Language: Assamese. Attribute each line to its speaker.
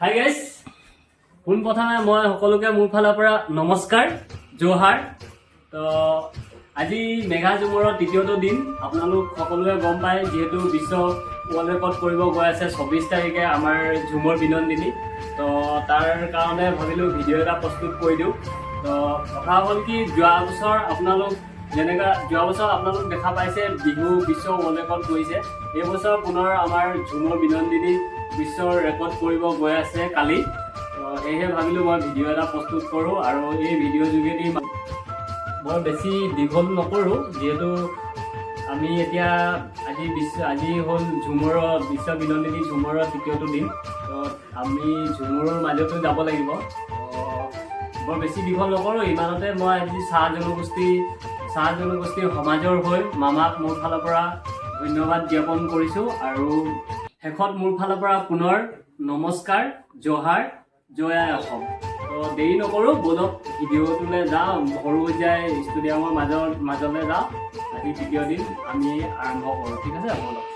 Speaker 1: হাই গাইজ পোনপ্ৰথমে মই সকলোকে মোৰ ফালৰ পৰা নমস্কাৰ জোহাৰ। তো আজি মেঘা ঝুমুৰৰ তৃতীয়টো দিন। আপোনালোক সকলোৱে গম পায় যিহেতু বিশ্ব ৱৰ্ল্ড ৰেকৰ্ড কৰিব গৈ আছে চৌবিছ তাৰিখে আমাৰ ঝুমৰ বিনন্দিনী। তো তাৰ কাৰণে ভাবিলোঁ ভিডিঅ' এটা প্ৰস্তুত কৰি দিওঁ। তো কথা হ'ল কি যোৱা বছৰ আপোনালোক যেনেকুৱা যোৱা বছৰ আপোনালোক দেখা পাইছে বিহু বিশ্ব ৱৰ্ল্ড ৰেকৰ্ড কৰিছে। এই বছৰ পুনৰ আমাৰ ঝুমৰ বিনন্দিনী বিশ্বৰ ৰেকৰ্ড কৰিব গৈ আছে কালি। সেয়েহে ভাবিলোঁ মই ভিডিঅ' এটা প্ৰস্তুত কৰোঁ আৰু এই ভিডিঅ'ৰ যোগেদি মই বেছি দীঘল নকৰোঁ যিহেতু আমি এতিয়া আজি বিশ্ব আজি হ'ল ঝুমুৰৰ বিশ্ব বিনন্দিনী ঝুমুৰৰ তৃতীয়টো দিন। তো আমি ঝুমুৰৰ মাজতো যাব লাগিব। বৰ বেছি দীঘল নকৰোঁ ইমানতে মই আজি চাহ জনগোষ্ঠী চাহ জনগোষ্ঠীৰ সমাজৰ হৈ মামাক মোৰ ফালৰ পৰা ধন্যবাদ জ্ঞাপন কৰিছোঁ আৰু শেষত মোৰ ফালৰ পৰা পুনৰ নমস্কাৰ জহাৰ জয়াই অসম। তো দেৰি নকৰোঁ বলক ভিডিঅ'টোলৈ যাওঁ সৰু পৰ্যায় ষ্টুডিয়ামৰ মাজৰ মাজলৈ যাওঁ। আজি তৃতীয় দিন আমি আৰম্ভ কৰোঁ। ঠিক আছে বলক।